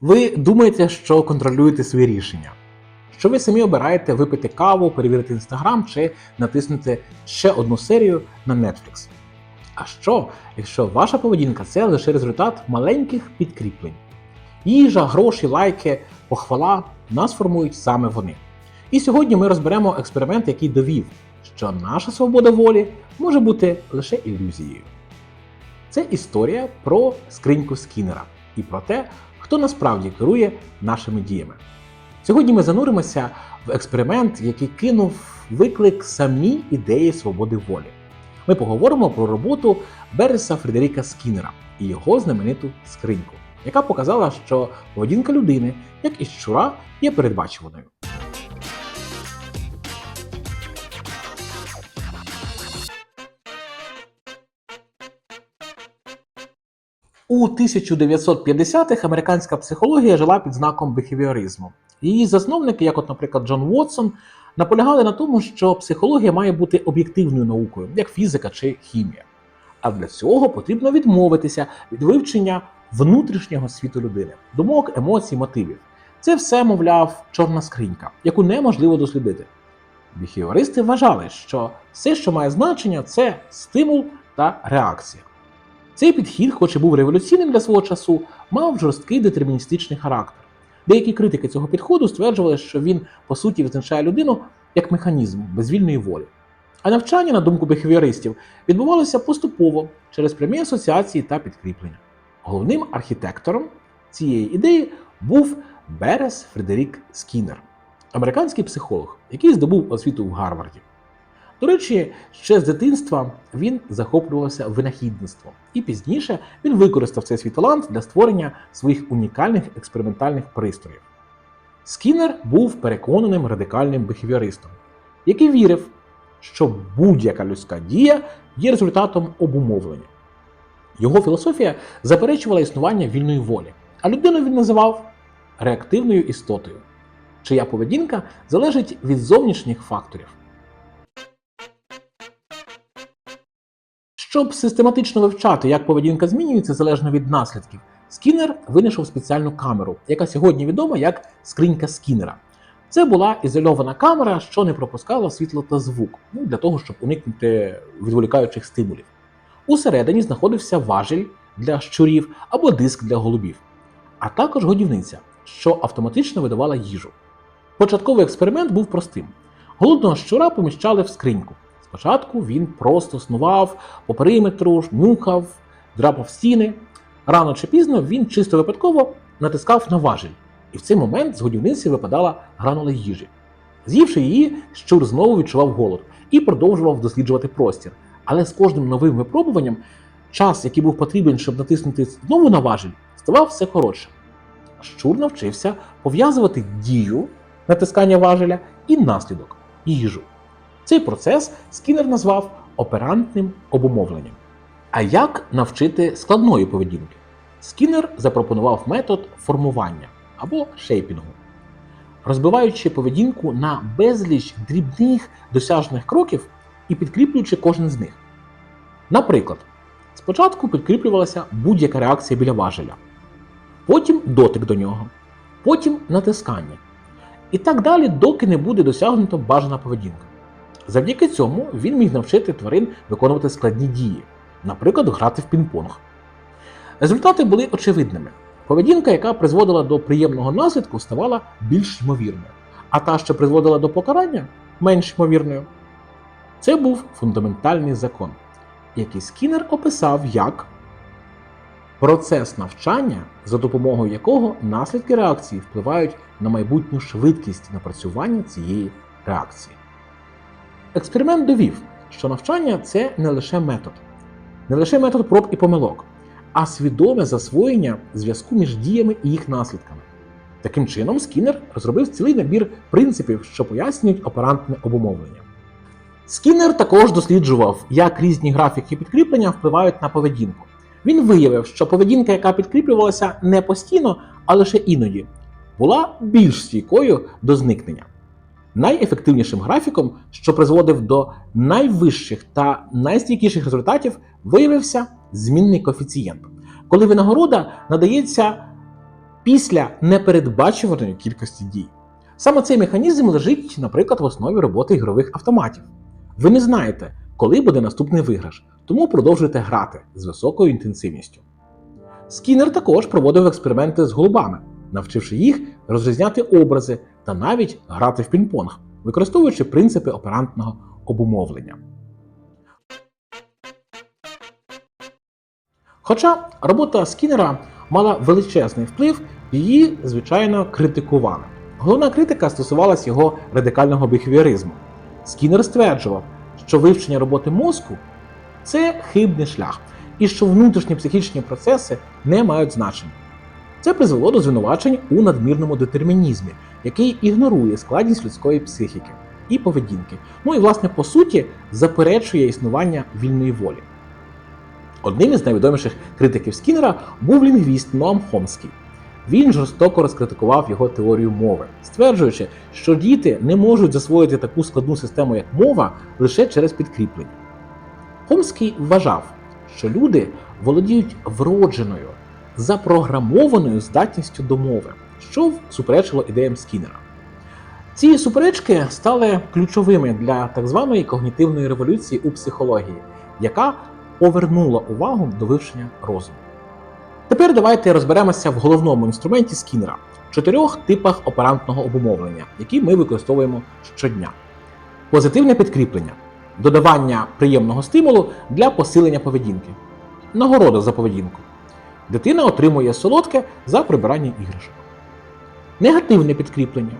Ви думаєте, що контролюєте свої рішення, що ви самі обираєте випити каву, перевірити інстаграм чи натиснути ще одну серію на Netflix. А що, якщо ваша поведінка це лише результат маленьких підкріплень? Їжа, гроші, лайки, похвала нас формують саме вони. І сьогодні ми розберемо експеримент, який довів, що наша свобода волі може бути лише ілюзією. Це історія про скриньку Скіннера і про те, хто насправді керує нашими діями. Сьогодні ми зануримося в експеримент, який кинув виклик самій ідеї свободи волі. Ми поговоримо про роботу Береса Фредеріка Скіннера і його знамениту скриньку, яка показала, що поведінка людини, як і щура, є передбачуваною. У 1950-х американська психологія жила під знаком бихевіоризму. Її засновники, як, от, наприклад, Джон Уотсон, наполягали на тому, що психологія має бути об'єктивною наукою, як фізика чи хімія. А для цього потрібно відмовитися від вивчення внутрішнього світу людини, думок, емоцій, мотивів. Це все, мовляв, чорна скринька, яку неможливо дослідити. Біхевіористи вважали, що все, що має значення, це стимул та реакція. Цей підхід, хоч і був революційним для свого часу, мав жорсткий детерміністичний характер. Деякі критики цього підходу стверджували, що він по суті визначає людину як механізм безвільної волі. А навчання, на думку бихевіористів, відбувалося поступово через прямі асоціації та підкріплення. Головним архітектором цієї ідеї був Берес Фредерік Скіннер, американський психолог, який здобув освіту в Гарварді. До речі, ще з дитинства він захоплювався винахідництвом, і пізніше він використав цей свій талант для створення своїх унікальних експериментальних пристроїв. Скіннер був переконаним радикальним бихевіористом, який вірив, що будь-яка людська дія є результатом обумовлення. Його філософія заперечувала існування вільної волі, а людину він називав реактивною істотою, чия поведінка залежить від зовнішніх факторів. Щоб систематично вивчати, як поведінка змінюється залежно від наслідків, Скіннер винайшов спеціальну камеру, яка сьогодні відома як скринька Скіннера. Це була ізольована камера, що не пропускала світло та звук, ну, для того, щоб уникнути відволікаючих стимулів. Усередині знаходився важіль для щурів або диск для голубів, а також годівниця, що автоматично видавала їжу. Початковий експеримент був простим: голодного щура поміщали в скриньку. Спочатку він просто снував по периметру, нюхав, драпав стіни. Рано чи пізно він чисто випадково натискав на важіль, і в цей момент з годівниці випадала гранула їжі. З'ївши її, щур знову відчував голод і продовжував досліджувати простір. Але з кожним новим випробуванням час, який був потрібен, щоб натиснути знову на важіль, ставав все коротше. Щур навчився пов'язувати дію натискання важеля і наслідок їжу. Цей процес Скіннер назвав оперантним обумовленням. А як навчити складної поведінки? Скіннер запропонував метод формування або шейпінгу, розбиваючи поведінку на безліч дрібних досяжних кроків і підкріплюючи кожен з них. Наприклад, спочатку підкріплювалася будь-яка реакція біля важеля, потім дотик до нього, потім натискання. І так далі, доки не буде досягнуто бажана поведінка. Завдяки цьому він міг навчити тварин виконувати складні дії, наприклад, грати в пінг-понг. Результати були очевидними. Поведінка, яка призводила до приємного наслідку, ставала більш ймовірною, а та, що призводила до покарання, менш ймовірною. Це був фундаментальний закон, який Скіннер описав як процес навчання, за допомогою якого наслідки реакції впливають на майбутню швидкість напрацювання цієї реакції. Експеримент довів, що навчання це не лише метод, не лише метод проб і помилок, а свідоме засвоєння зв'язку між діями і їх наслідками. Таким чином, Скіннер розробив цілий набір принципів, що пояснюють оперантне обумовлення. Скіннер також досліджував, як різні графіки підкріплення впливають на поведінку. Він виявив, що поведінка, яка підкріплювалася не постійно, а лише іноді, була більш стійкою до зникнення. Найефективнішим графіком, що призводив до найвищих та найстійкіших результатів, виявився змінний коефіцієнт, коли винагорода надається після непередбачуваної кількості дій. Саме цей механізм лежить, наприклад, в основі роботи ігрових автоматів. Ви не знаєте, коли буде наступний виграш, тому продовжуйте грати з високою інтенсивністю. Скіннер також проводив експерименти з голубами, навчивши їх розрізняти образи та навіть грати в пінг-понг, використовуючи принципи оперантного обумовлення. Хоча робота Скіннера мала величезний вплив, її, звичайно, критикували. Головна критика стосувалась його радикального біхевіоризму. Скіннер стверджував, що вивчення роботи мозку це хибний шлях, і що внутрішні психічні процеси не мають значення. Це призвело до звинувачень у надмірному детермінізмі, який ігнорує складність людської психіки і поведінки. Ну і, власне, по суті, заперечує існування вільної волі. Одним із найвідоміших критиків Скіннера був лінгвіст Ноам Хомський. Він жорстоко розкритикував його теорію мови, стверджуючи, що діти не можуть засвоїти таку складну систему, як мова, лише через підкріплення. Хомський вважав, що люди володіють вродженою, запрограмованою здатністю до мови, що суперечило ідеям Скіннера. Ці суперечки стали ключовими для так званої когнітивної революції у психології, яка повернула увагу до вивчення розуму. Тепер давайте розберемося в головному інструменті Скіннера чотирьох типах оперантного обумовлення, які ми використовуємо щодня. Позитивне підкріплення додавання приємного стимулу для посилення поведінки, нагорода за поведінку. Дитина отримує солодке за прибирання іграшок. Негативне підкріплення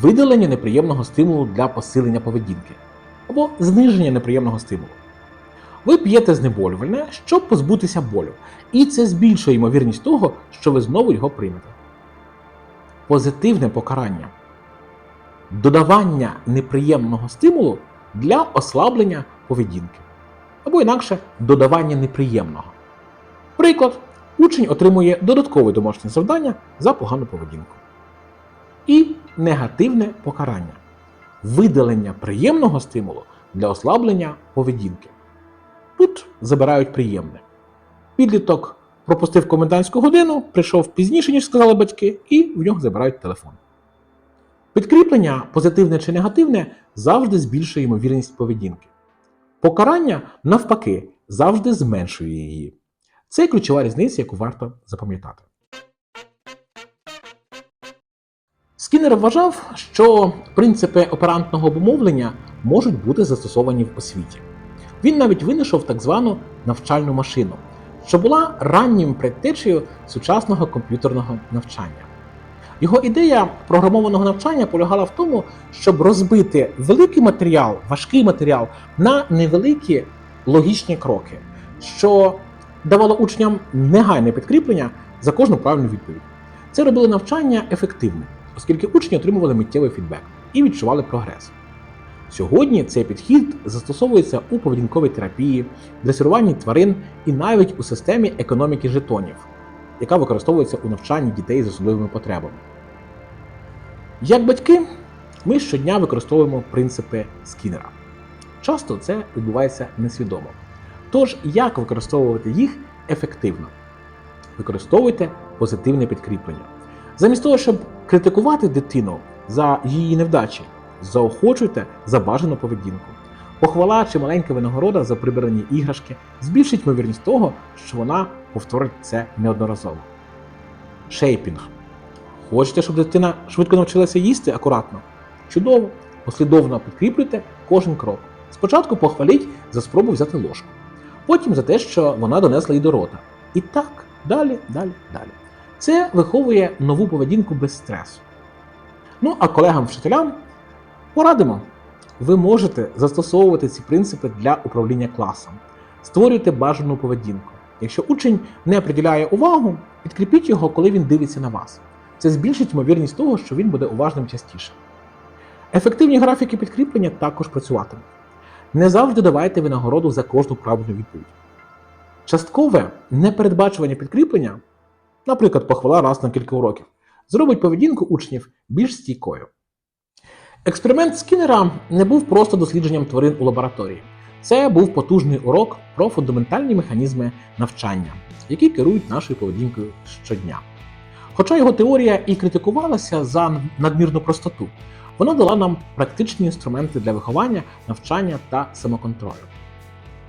видалення неприємного стимулу для посилення поведінки або зниження неприємного стимулу. Ви п'єте знеболювальне, щоб позбутися болю, і це збільшує ймовірність того, що ви знову його приймете. Позитивне покарання додавання неприємного стимулу для ослаблення поведінки, або інакше додавання неприємного. Приклад, учень отримує додаткове домашнє завдання за погану поведінку. І негативне покарання видалення приємного стимулу для ослаблення поведінки. Тут забирають приємне. Підліток пропустив комендантську годину, прийшов пізніше, ніж сказали батьки, і в нього забирають телефон. Підкріплення, позитивне чи негативне, завжди збільшує ймовірність поведінки. Покарання, навпаки, завжди зменшує її. Це ключова різниця, яку варто запам'ятати. Скіннер вважав, що принципи оперантного обумовлення можуть бути застосовані в освіті. Він навіть винайшов так звану навчальну машину, що була раннім предтечею сучасного комп'ютерного навчання. Його ідея програмованого навчання полягала в тому, щоб розбити великий матеріал, важкий матеріал на невеликі логічні кроки, що давало учням негайне підкріплення за кожну правильну відповідь. Це робило навчання ефективним, оскільки учні отримували миттєвий фідбек і відчували прогрес. Сьогодні цей підхід застосовується у поведінковій терапії, дресируванні тварин і навіть у системі економіки жетонів, яка використовується у навчанні дітей з особливими потребами. Як батьки, ми щодня використовуємо принципи Скіннера. Часто це відбувається несвідомо. Тож, як використовувати їх ефективно? Використовуйте позитивне підкріплення. Замість того, щоб критикувати дитину за її невдачі, заохочуйте за бажану поведінку. Похвала чи маленька винагорода за прибрані іграшки збільшить ймовірність того, що вона повторить це неодноразово. Шейпінг. Хочете, щоб дитина швидко навчилася їсти акуратно? Чудово! Послідовно підкріплюйте кожен крок. Спочатку похваліть за спробу взяти ложку, потім за те, що вона донесла її до рота. І так, далі, далі, далі. Це виховує нову поведінку без стресу. Ну а колегам-вчителям порадимо. Ви можете застосовувати ці принципи для управління класом. Створюйте бажану поведінку. Якщо учень не приділяє увагу, підкріпіть його, коли він дивиться на вас. Це збільшить ймовірність того, що він буде уважним частіше. Ефективні графіки підкріплення також працюватимуть. Не завжди давайте винагороду за кожну правильну відповідь. Часткове непередбачування підкріплення, наприклад, похвала раз на кілька уроків, зробить поведінку учнів більш стійкою. Експеримент Скіннера не був просто дослідженням тварин у лабораторії. Це був потужний урок про фундаментальні механізми навчання, які керують нашою поведінкою щодня. Хоча його теорія і критикувалася за надмірну простоту, вона дала нам практичні інструменти для виховання, навчання та самоконтролю.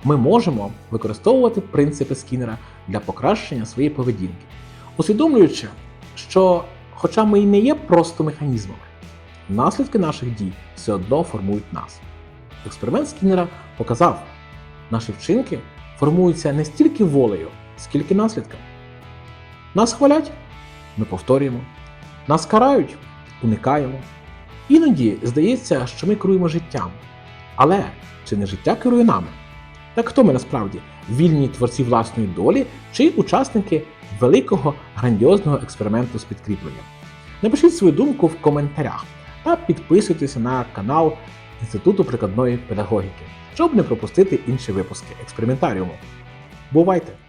Ми можемо використовувати принципи Скіннера для покращення своєї поведінки, усвідомлюючи, що, хоча ми і не є просто механізмами, наслідки наших дій все одно формують нас. Експеримент Скіннера показав, наші вчинки формуються не стільки волею, скільки наслідками. Нас хвалять, ми повторюємо, нас карають, уникаємо. Іноді здається, що ми керуємо життям. Але чи не життя керує нами? Так хто ми насправді вільні творці власної долі чи учасники великого грандіозного експерименту з підкріпленням? Напишіть свою думку в коментарях та підписуйтеся на канал Інституту прикладної педагогіки, щоб не пропустити інші випуски експериментаріуму. Бувайте!